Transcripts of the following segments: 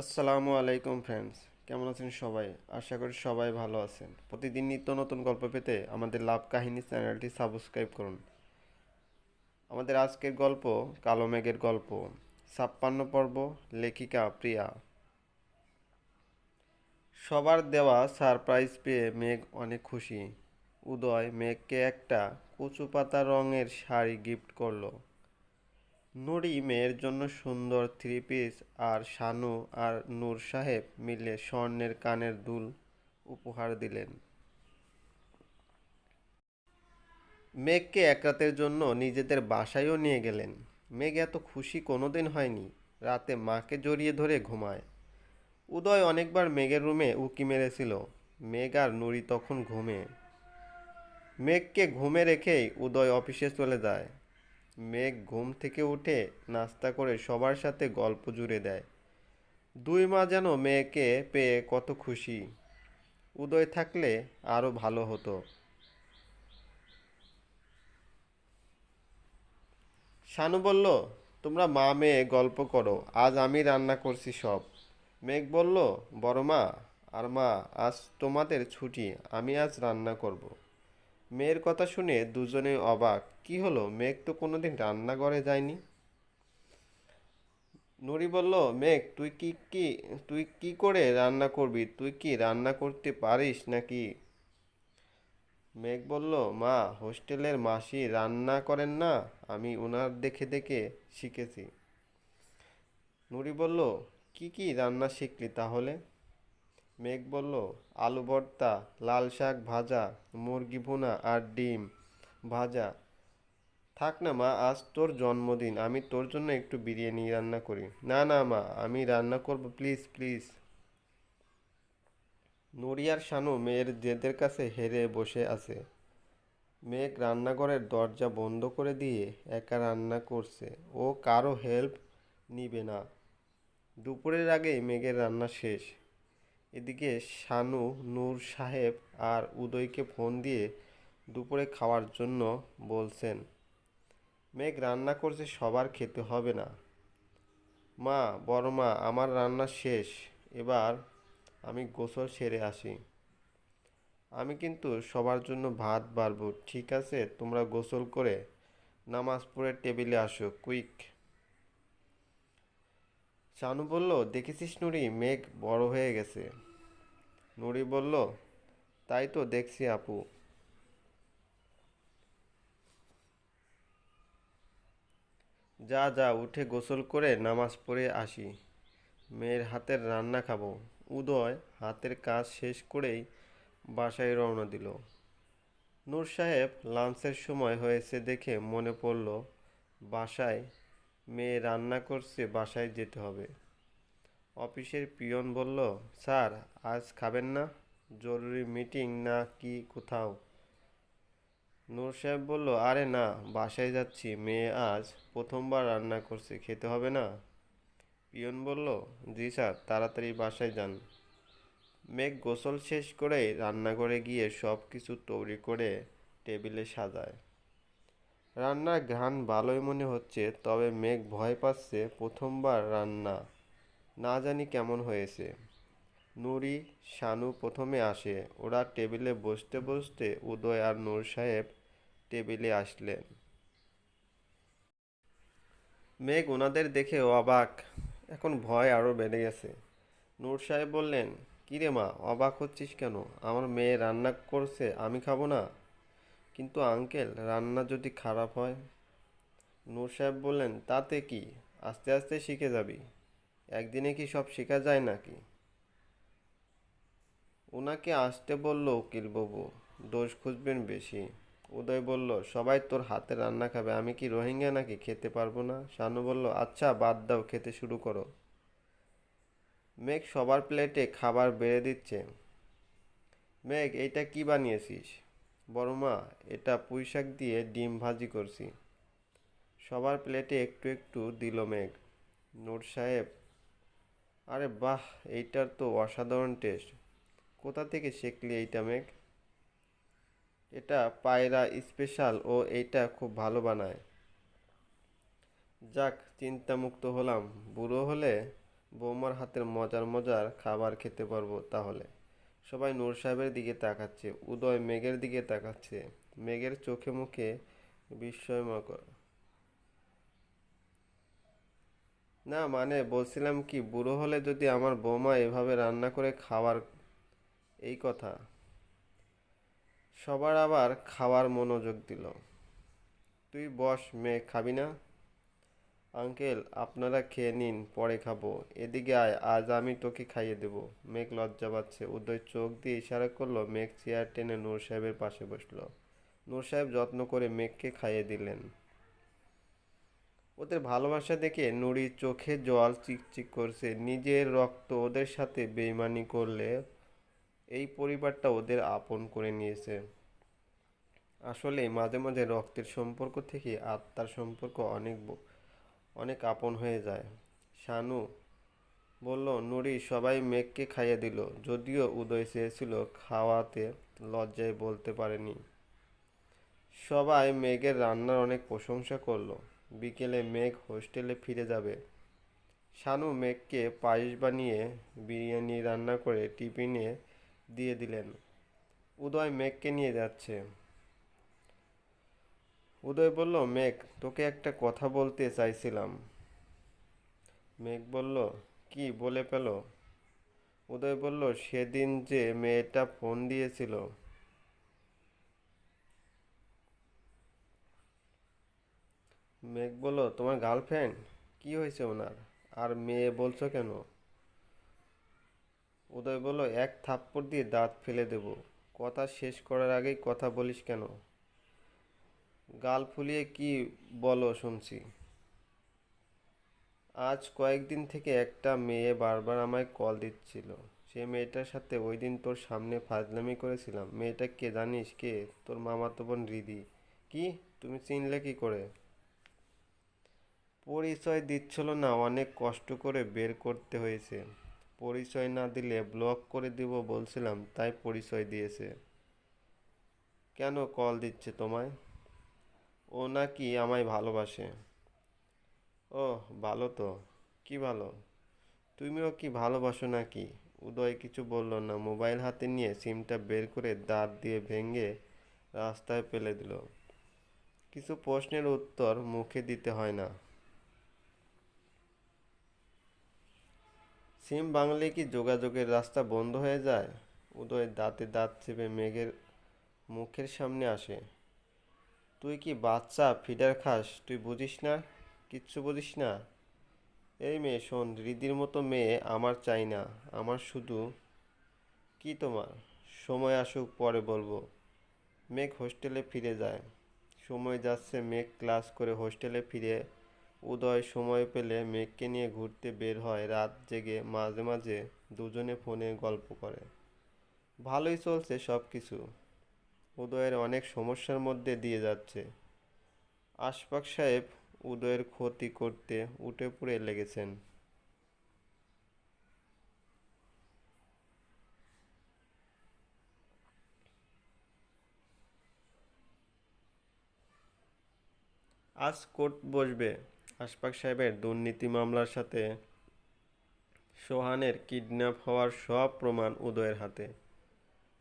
আসসালামু আলাইকুম ফ্রেন্ডস কেমন আছেন সবাই? আশা করি সবাই ভালো আছেন। প্রতিদিন নিত্য নতুন গল্প পেতে আমাদের লাভ কাহিনী চ্যানেলটি সাবস্ক্রাইব করুন। আমাদের আজকের গল্প কালো মেঘের গল্প, ছাপ্পান্ন পর্ব, লেখিকা প্রিয়া। সবার দেওয়া সারপ্রাইজ পেয়ে মেঘ অনেক খুশি। উদয় মেঘকে একটা কচু পাতা রঙের শাড়ি গিফট করল। নুরি মেয়ের জন্য সুন্দর থ্রি পিস আর শানু আর নূর সাহেব মিলে স্বর্ণের কানের দুল উপহার দিলেন। মেঘকে এক রাতের জন্য নিজেদের বাসায়ও নিয়ে গেলেন। মেঘ এত খুশি কোনোদিন হয়নি। রাতে মাকে জড়িয়ে ধরে ঘুমায়। উদয় অনেকবার মেঘের রুমে উকি মেরেছিল। মেঘ আর নুরি তখন ঘুমে। মেঘকে ঘুমে রেখেই উদয় অফিসে চলে যায়। মেঘ ঘুম থেকে উঠে নাস্তা করে সবার সাথে গল্প জুড়ে দেয়। দুই মা যেন মেয়েকে পেয়ে কত খুশি। উদয় থাকলে আরও ভালো হতো। শানু বলল, তোমরা মা মেয়ে গল্প করো, আজ আমি রান্না করছি সব। মেঘ বলল, বড় মা, আর মা, আজ তোমাদের ছুটি, আমি আজ রান্না করব। মেয়ের কথা শুনে দুজনে অবাক। কি হলো? মেঘ তো কোনোদিন রান্নাঘরে যায়নি। নুরি বলল, মেঘ, তুই কি কি, তুই কি করে রান্না করবি? তুই কি রান্না করতে পারিস নাকি? মেঘ বলল, মা, হোস্টেলের মাসি রান্না করেন না, আমি ওনার দেখে দেখে শিখেছি। নুরি বলল, কি কি রান্না শিখলি তাহলে? মেঘ বলল, আলু ভর্তা, লাল শাক ভাজা, মুরগি ভুনা আর ডিম ভাজা। থাক না মা, আজ তোর জন্মদিন, আমি তোর জন্য একটু বিরিয়ানি রান্না করি। না না মা, আমি রান্না করব, প্লিজ প্লিজ। নুরিয়ার শানু মেয়ের জেদের কাছে হেরে বসে আছে। মেঘ রান্নাঘরের দরজা বন্ধ করে দিয়ে একা রান্না করছে। ও কারও হেল্প নিবে না। দুপুরের আগেই মেঘের রান্না শেষ। এদিকে শানু, নূর সাহেব আর উদয়কে ফোন দিয়ে দুপুরে খাওয়ার জন্য বলছেন, মেঘ রান্না করছে, সবার খেতে হবে না। মা, বড় মা, আমার রান্না শেষ, এবার আমি গোসল সেরে আসি। আমি কিন্তু সবার জন্য ভাত বাড়বো, ঠিক আছে? তোমরা গোসল করে নামাজ পড়ে টেবিলে আসো, কুইক। শানু বলল, দেখেছিস নুরি? মেঘ বড় হয়ে গেছে। নুরি বলল, তাই তো দেখছি আপু। যা যা, উঠে গোসল করে নামাজ পড়ে আসি। মেয়ের হাতের রান্না খাব। উদয় হাতের কাজ শেষ করেই বাসায় রওনা দিল। নূর সাহেব লাঞ্চের সময় হয়েছে দেখে মনে পড়ল, বাসায় মেয়ে রান্না করছে, বাসায় যেতে হবে। অফিসের পিয়ন বলল, স্যার, আজ খাবেন না? জরুরি মিটিং না কি কোথাও? নূর সাহেব বলল, আরে না, বাসায় যাচ্ছি। মেয়ে আজ প্রথমবার রান্না করছে, খেতে হবে না? পিয়ন বলল, জি স্যার, তাড়াতাড়ি বাসায় যান। মেঘ গোসল শেষ করেই রান্নাঘরে গিয়ে সব কিছু তৈরি করে টেবিলে সাজায়। রান্নার ঘ্রাণ ভালোই মনে হচ্ছে, তবে মেঘ ভয় পাচ্ছে প্রথমবার রান্না। না জানি কেমন হয়েছে। নুরি, শানু প্রথমে আসে। ওরা টেবিলে বসতে বসতে উদয় আর নূর সাহেব টেবিলে আসলেন। মেঘ ওনাদের দেখে অবাক। এখন ভয় আরও বেড়ে গেছে। নূর সাহেব বললেন, কিরে মা, অবাক হচ্ছিস কেন? আমার মেয়ে রান্না করছে, আমি খাব না? কিন্তু আঙ্কেল, রান্না যদি খারাপ হয়? নূর সাহেব বললেন, তাতে কি? আস্তে আস্তে শিখে যাবি। একদিনে কি সব শেখা যায় নাকি? ওনাকে আসতে বলল উকিলবাবু, দোষ খুঁজবেন বেশি। উদয় বলল, সবাই তোর হাতে রান্না খাবে, আমি কি রোহিঙ্গা নাকি খেতে পারব না? শানু বলল আচ্ছা বাদ দাও, খেতে শুরু করো। মেঘ সবার প্লেটে খাবার বেড়ে দিচ্ছে। মেঘ, এইটা কি বানিয়েছিস? বড় মা, এটা পুঁই শাক দিয়ে ডিম ভাজি করছি। সবার প্লেটে একটু একটু দিল মেঘ। নূর সাহেব, আরে বাহ, এইটার তো অসাধারণ টেস্ট। কোথা থেকে শিখলি এইটা মেঘ? এটা পায়রা স্পেশাল ও এইটা খুব ভালো বানায়। যাক, চিন্তামুক্ত হলাম। বুড়ো হলে বৌমার হাতের মজার মজার খাবার খেতে পারব তাহলে। সবাই নূর সাহেবের দিকে তাকাচ্ছে, উদয় মেঘের দিকে তাকাচ্ছে। মেঘের চোখে মুখে বিস্ময়কর না মানে বলছিলাম কি, বুড়ো হলে যদি আমার বৌমা এভাবে রান্না করে খাওয়ার এই কথা। সবার আবার খাওয়ার মনোযোগ দিল। তুই বস, মেয়ে, খাবি না? আঙ্কেল, আপনারা খেয়ে নিন, পরে খাব। এদিকে আয়, আজ আমি তোকে খাইয়ে দেব। মেঘ লজ্জা পাচ্ছে। উদয় চোখ দিয়ে ইশারা করল, মেঘ চেয়ার টেনে নূর সাহেবের পাশে বসল। নূর সাহেব যত্ন করে মেঘকে খাইয়ে দিলেন। ওদের ভালোবাসা দেখে নুড়ি চোখে জল চিকচিক করছে। নিজের রক্ত ওদের সাথে বেইমানি করলে এই পরিবারটা ওদের আপন করে নিয়েছে। আসলে মাঝে মাঝে রক্তের সম্পর্ক থেকে আত্মার সম্পর্ক অনেক অনেক আপন হয়ে যায়। শানু বলল নুড়ি সবাই মেঘকে খাইয়ে দিল। যদিও উদয় চেয়েছিল খাওয়াতে, লজ্জায় বলতে পারেনি। সবাই মেঘের রান্নার অনেক প্রশংসা করল। বিকেলে মেঘ হোস্টেলে ফিরে যাবে। শানু মেঘকে পায়েস বানিয়ে বিরিয়ানি রান্না করে টিফিনে দিয়ে দিলেন। উদয় মেঘকে নিয়ে যাচ্ছে। উদয় বলল, মেঘ, তোকে একটা কথা বলতে চাইছিলাম। মেঘ বলল, কি বলে পেল? উদয় বলল, সেদিন যে মেয়েটা ফোন দিয়েছিল। মেঘ বলল, তোমার গার্লফ্রেন্ড? কি হয়েছে ওনার? আর মেয়ে বলছো কেন? উদয় বলল, এক থাপ্পড় দিয়ে দাঁত ফেলে দেব। কথা শেষ করার আগেই কথা বলিস কেন? গাল ফুলিয়ে কি বলো শুনছি। আজ কয়েকদিন থেকে একটা মেয়ে বারবার আমায় কল দিচ্ছিল। সে মেয়েটার সাথে ওই দিন তোর সামনে ফাজলামি করেছিলাম। মেয়েটা কে জানিস কে? তোর মামাতো বোন রিদি। কি? তুমি চিনলে কি করে? পরিচয় দিচ্ছিল না, অনেক কষ্ট করে বের করতে হয়েছে। পরিচয় না দিলে ব্লক করে দিব বলছিলাম, তাই পরিচয় দিয়েছে। কেন কল দিচ্ছে তোমায়? ও নাকি আমায় ভালোবাসে। ও, ভালো তো। কি ভালো? তুমিও কি ভালোবাসো নাকি? উদয় কিছু বলল না। মোবাইল হাতে নিয়ে সিমটা বের করে দাঁত দিয়ে ভেঙে রাস্তায় ফেলে দিল। কিছু প্রশ্নের উত্তর মুখে দিতে হয় না। সিম বাংলে কি যোগাযোগের রাস্তা বন্ধ হয়ে যায়? উদয় দাঁতে দাঁত চেপে মেঘের মুখের সামনে আসে। তুই কি বাচ্চা ফিডার খাস? তুই বুঝিস না? কিচ্ছু বুঝিস না? এই মেয়ে, শোন, রিদির মতো মেয়ে আমার চাই না। আমার শুধু কি তোমার? সময় আসুক, পরে বলব। মেঘ হোস্টেলে ফিরে যায়। সময় যাচ্ছে, মেঘ ক্লাস করে হোস্টেলে ফিরে। উদয় সময় পেলে মেঘকে নিয়ে ঘুরতে বের হয়। রাত জেগে মাঝে মাঝে দুজনে ফোনে গল্প করে। ভালোই চলছে সব কিছু উদয়ের অনেক সমস্যার মধ্যে দিয়ে যাচ্ছে। আশফাক সাহেব উদয়ের ক্ষতি করতে উঠে পড়ে লেগেছেন। আজ কোর্ট বসবে। আশফাক সাহেবের দুর্নীতি মামলার সাথে সোহানের কিডন্যাপ হওয়ার সব প্রমাণ উদয়ের হাতে।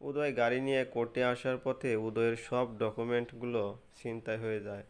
উদয় গাড়ি নিয়ে কোর্টে আসার পথে উদয়ের সব ডকুমেন্টগুলো ছিনতাই হয়ে যায়।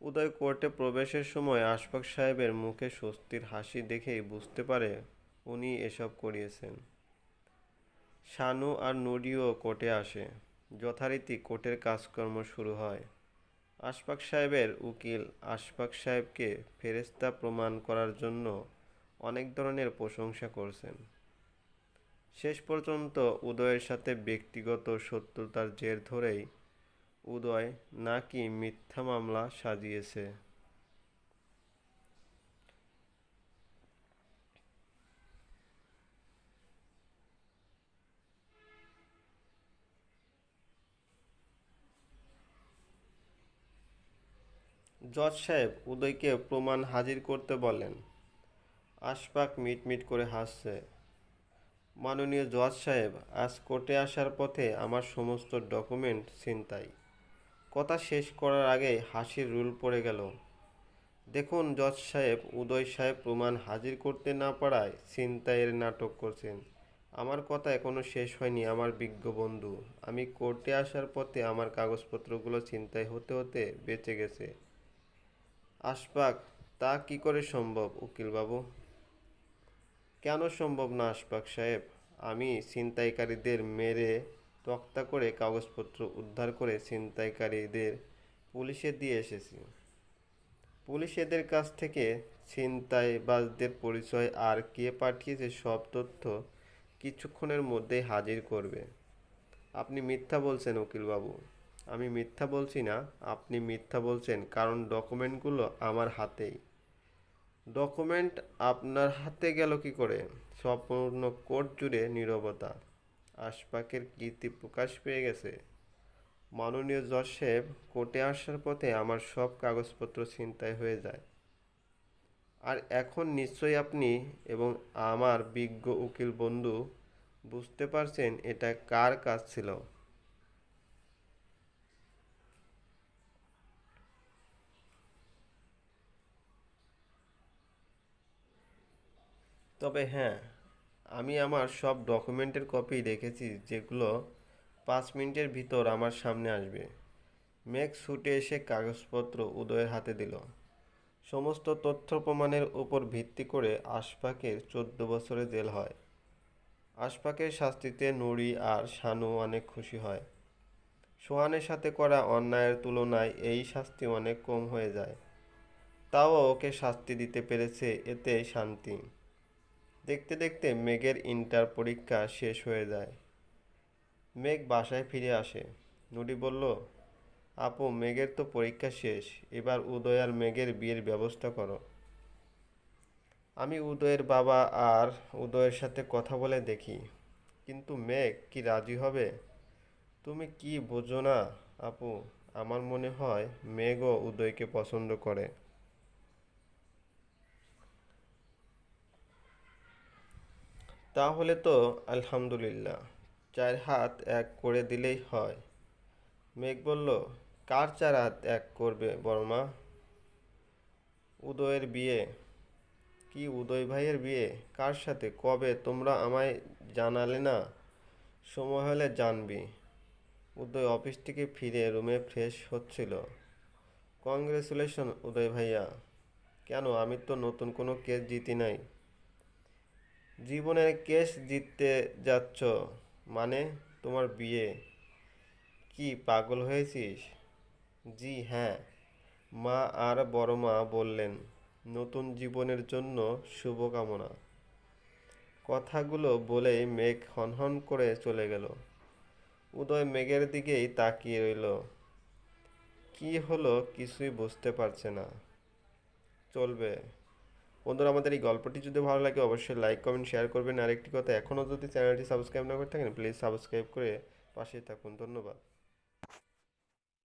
উদয় কোর্টে প্রবেশের সময় আশফাক সাহেবের মুখে স্বস্তির হাসি দেখেই বুঝতে পারে উনি এসব করিয়েছেন। শানু আর নুডিও কোর্টে আসে। যথারীতি কোর্টের কাজকর্ম শুরু হয়। আশফাক সাহেবের উকিল আশফাক সাহেবকে ফেরেস্তা প্রমাণ করার জন্য অনেক ধরনের প্রশংসা করছেন। শেষ পর্যন্ত উদয়ের সাথে ব্যক্তিগত শত্রুতার জের ধরেই উদয় নাকি মিথ্যা মামলা সাজিয়েছে। জজ সাহেব উদয়কে প্রমাণ হাজির করতে বলেন। আশফাক মিটমিট করে হাসছে। মাননীয় জজ সাহেব, আজ কোর্টে আসার পথে আমার সমস্ত ডকুমেন্ট ছিনতাই। কথা শেষ করার আগে হাসির রুল পড়ে গেল। দেখুন জজ সাহেব, উদয় সাহেব প্রমাণ হাজির করতে না পারায় ছিনতাইয়ের নাটক করছেন। আমার কথা এখনও শেষ হয়নি, আমার বিজ্ঞ বন্ধু। আমি কোর্টে আসার পথে আমার কাগজপত্রগুলো ছিনতাই হতে হতে বেঁচে গেছে। আশপাক তা কি করে সম্ভব উকিলবাবু? কেন সম্ভব না আশপাক সাহেব? আমি ছিনতাইকারীদের মেরে তক্তা করে কাগজপত্র উদ্ধার করে ছিনতাইকারীদের পুলিশে দিয়ে এসেছি। পুলিশ এদের কাছ থেকে ছিনতাইবাজদের পরিচয় আর কে পাঠিয়েছে সব তথ্য কিছুক্ষণের মধ্যেই হাজির করবে। আপনি মিথ্যা বলছেন উকিলবাবু। আমি মিথ্যা বলছি না, আপনি মিথ্যা বলছেন, কারণ ডকুমেন্টগুলো আমার হাতেই। ডকুমেন্ট আপনার হাতে গেল কি করে? সম্পূর্ণ কোর্ট জুড়ে নীরবতা। আশপাকের কীর্তি প্রকাশ পেয়ে গেছে। মাননীয় জজ সাহেব, কোর্টে আসার পথে আমার সব কাগজপত্র ছিনতাই হয়ে যায়। আর এখন নিশ্চয়ই আপনি এবং আমার বিজ্ঞ উকিল বন্ধু বুঝতে পারছেন এটা কার কাজ ছিল। তবে হ্যাঁ আমি আমার সব ডকুমেন্টের কপি রেখেছি যেগুলো পাঁচ মিনিটের ভিতর আমার সামনে আসবে। মেঘ ছুটে এসে কাগজপত্র উদয়ের হাতে দিল। সমস্ত তথ্য প্রমাণের উপর ভিত্তি করে আশপাকের চোদ্দ বছরের জেল হয়। আশপাকের শাস্তিতে নুরি আর শানু অনেক খুশি হয়। সোহানের সাথে করা অন্যায়ের তুলনায় এই শাস্তি অনেক কম হয়ে যায়। তাও ওকে শাস্তি দিতে পেরেছে এতে শান্তি। দেখতে দেখতে মেঘের ইন্টার পরীক্ষা শেষ হয়ে যায়। মেঘ বাসায় ফিরে আসে। নুডি বলল, আপু, মেঘের তো পরীক্ষা শেষ। এবার উদয় আর মেঘের বিয়ের ব্যবস্থা করো। আমি উদয়ের বাবা আর উদয়ের সাথে কথা বলে দেখি। কিন্তু মেঘ, কি রাজি হবে? তুমি কি বোঝো না, আপু? আমার মনে হয় মেঘও উদয়কে পছন্দ করে। তাহলে তো আলহামদুলিল্লাহ। চার হাত এক করে দিলেই হয়। মেঘ বলল, কার চার হাত এক করবে বর্মা? উদয়ের বিয়ে। কি উদয় ভাইয়ের বিয়ে? কার সাথে? কবে? তোমরা আমায় জানালে না? সময় হলে জানবি। উদয় অফিস থেকে ফিরে রুমে ফ্রেশ হচ্ছিল। কংগ্রেচুলেশন উদয় ভাইয়া। কেন? আমি তো নতুন কোনো কেস জিতি নাই। জীবনের কেস জিততে যাচ্ছ মানে তোমার বিয়ে। কি, পাগল হয়েছিস? জি হ্যাঁ। মা আর বড় মা বললেন, নতুন জীবনের জন্য শুভকামনা। কথাগুলো বলেই মেঘ হনহন করে চলে গেল। উদয় মেঘের দিকেই তাকিয়ে রইল। কি হলো কিছুই বুঝতে পারছে না। চলবে। বন্ধুরা, আমাদের এই গল্পটি যদি ভালো লাগে, অবশ্যই লাইক কমেন্ট শেয়ার করবেন। আর একটি কথা, এখনও যদি চ্যানেলটি সাবস্ক্রাইব না করে থাকেন প্লিজ সাবস্ক্রাইব করে পাশে থাকুন। ধন্যবাদ।